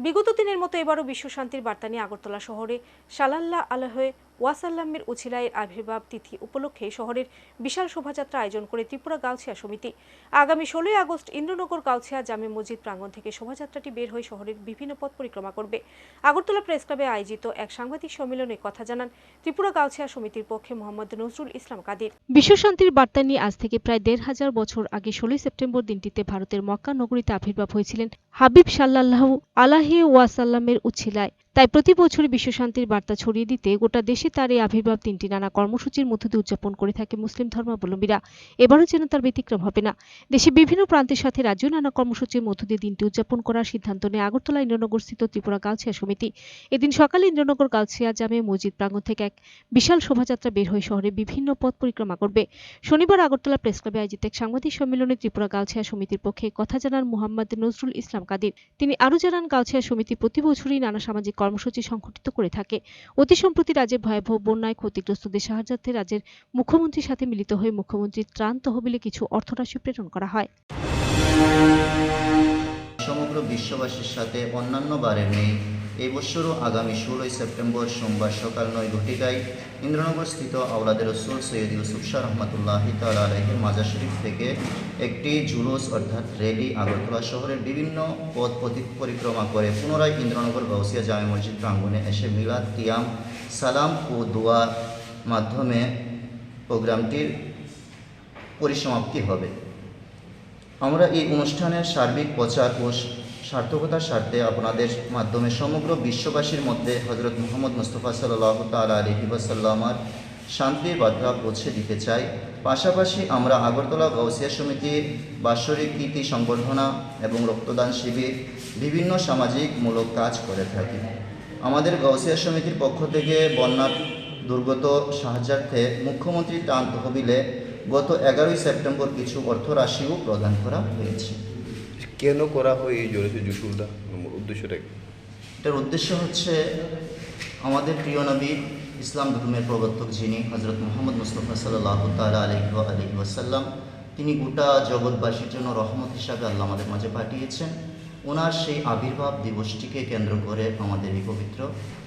বিগত দিনের মতো এবারও বিশ্ব শান্তির বার্তা নিয়ে আগরতলা শহরে সালাল্লাহ আলহে ওয়াসাল্লামের উছিলায়ের আবির্ভাব তিথি উপলক্ষে শহরের বিশাল শোভাযাত্রা আয়োজন করে ত্রিপুরা গাউছিয়া সমিতি। আগামী ষোলোই আগস্ট ইন্দ্রনগর গাউছিয়া জামে মসজিদ প্রাঙ্গণ থেকে শোভাযাত্রাটি বের হয়ে শহরের বিভিন্ন পথ পরিক্রমা করবে। আগরতলা প্রেস ক্লাবে আয়োজিত এক সাংবাদিক সম্মেলনে কথা জানান ত্রিপুরা গাউছিয়া সমিতির পক্ষে মোহাম্মদ নজরুল ইসলাম কাদির। বিশ্ব শান্তির বার্তা নিয়ে আজ থেকে প্রায় দেড় হাজার বছর আগে ষোলোই সেপ্টেম্বর দিনটিতে ভারতের মক্কা নগরীতে আবির্ভাব হয়েছিলেন হাবিব সাল্লাল্লাহু আলাহি ওয়াসাল্লামের উছিলায় তাই প্রতি বছর বিশ্ব শান্তির বার্তা ছড়িয়ে দিতে গোটা দেশে তার এই আবির্ভাব তিনটি নানা কর্মসূচির মধ্য দিয়ে উদযাপন করে থাকে মুসলিম ধর্মাবলম্বীরা। এবারও যেন তার ব্যতিক্রম হবে না। দেশে বিভিন্ন প্রান্তের সাথে রাজ্য নানা কর্মসূচির মধ্য দিয়ে দিনটি উদযাপন করার সিদ্ধান্ত নেয় আগরতলা ইন্দ্রনগর স্থিত ত্রিপুরা গালছিয়া সমিতি। এদিন সকালে ইন্দ্রনগর গালছিয়া জামে মসজিদ প্রাঙ্গণ থেকে এক বিশাল শোভাযাত্রা বের হয়ে শহরে বিভিন্ন পথ পরিক্রমা করবে। শনিবার আগরতলা প্রেস ক্লাবে আয়োজিত এক সাংবাদিক সম্মেলনে ত্রিপুরা গালছিয়া সমিতির পক্ষে কথা জানান মোহাম্মদ নজরুল ইসলাম কাদির। তিনি আরও জানান গালছিয়া সমিতি প্রতি বছরই নানা সামাজিক কর্মসূচি সংঘটিত করে থাকে। অতি সম্প্রতি রাজ্যে ভয়াবহ বন্যায় ক্ষতিগ্রস্তদের সাহায্যার্থে রাজ্যের মুখ্যমন্ত্রীর সাথে মিলিত হয়ে মুখ্যমন্ত্রীর ত্রাণ তহবিলে কিছু অর্থরাশি প্রেরণ করা হয়। সমগ্র বিশ্ববাসীর সাথে অন্যান্য বারের নেই এই বছরও আগামী ষোলোই সেপ্টেম্বর সোমবার সকাল নয় ঘটিকায় ইন্দ্রনগর স্থিত আওলাদের রসুল সৈয়দ ইউসুফ শাহ রহমতুল্লাহ তালা আলহের মাজার শরীফ থেকে একটি জুলুস অর্থাৎ র্যালি আগরতলা শহরের বিভিন্ন পথ পথি পরিক্রমা করে পুনরায় ইন্দ্রনগর গাউসিয়া জামে মসজিদ প্রাঙ্গণে এসে মিলাদ তিয়াম সালাম ও দোয়ার মাধ্যমে প্রোগ্রামটির পরিসমাপ্তি হবে। আমরা এই অনুষ্ঠানের সার্বিক প্রচার ও সার্থকতার স্বার্থে আপনাদের মাধ্যমে সমগ্র বিশ্ববাসীর মধ্যে হজরত মোহাম্মদ মুস্তফা সাল্লাহ তাল আলহি ওয়াসাল্লামার শান্তির বার্তা পৌঁছে দিতে চাই। পাশাপাশি আমরা আগরতলা গাউসিয়া সমিতির বাৎসরিক কীর্তি সংবর্ধনা এবং রক্তদান শিবির, বিভিন্ন সামাজিকমূলক কাজ করে থাকি। আমাদের গাউসিয়া সমিতির পক্ষ থেকে বন্যার দুর্গত সাহায্যার্থে মুখ্যমন্ত্রী ত্রাণ তহবিলে গত এগারোই সেপ্টেম্বর কিছু অর্থরাশিও প্রদান করা হয়েছে। কেন করা হয় এই জলসে জুসুলটা উদ্দেশ্যটা? এটার উদ্দেশ্য হচ্ছে আমাদের প্রিয় নবী ইসলাম ধর্মের প্রবর্তক যিনি হজরত মোহাম্মদ মুস্তফা সাল্লাহ তালা আলহি আলহি ওয়াসাল্লাম, তিনি গোটা জগৎবাসীর জন্য রহমত হিসাবে আল্লাহ আমাদের মাঝে পাঠিয়েছেন। ওনার সেই আবির্ভাব দিবসটিকে কেন্দ্র করে আমাদের এই পবিত্র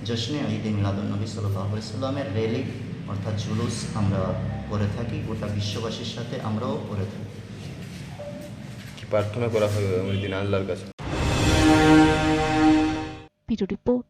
জশ্নে ঈদে মিলাদুলনবী সাল্লাহ সাল্লামের র্যালি অর্থাৎ জুলুস আমরা করে থাকি, গোটা বিশ্ববাসীর সাথে আমরাও করে থাকি। কি প্রার্থনা করা হবে ওই দিন আল্লাহর কাছে? Video report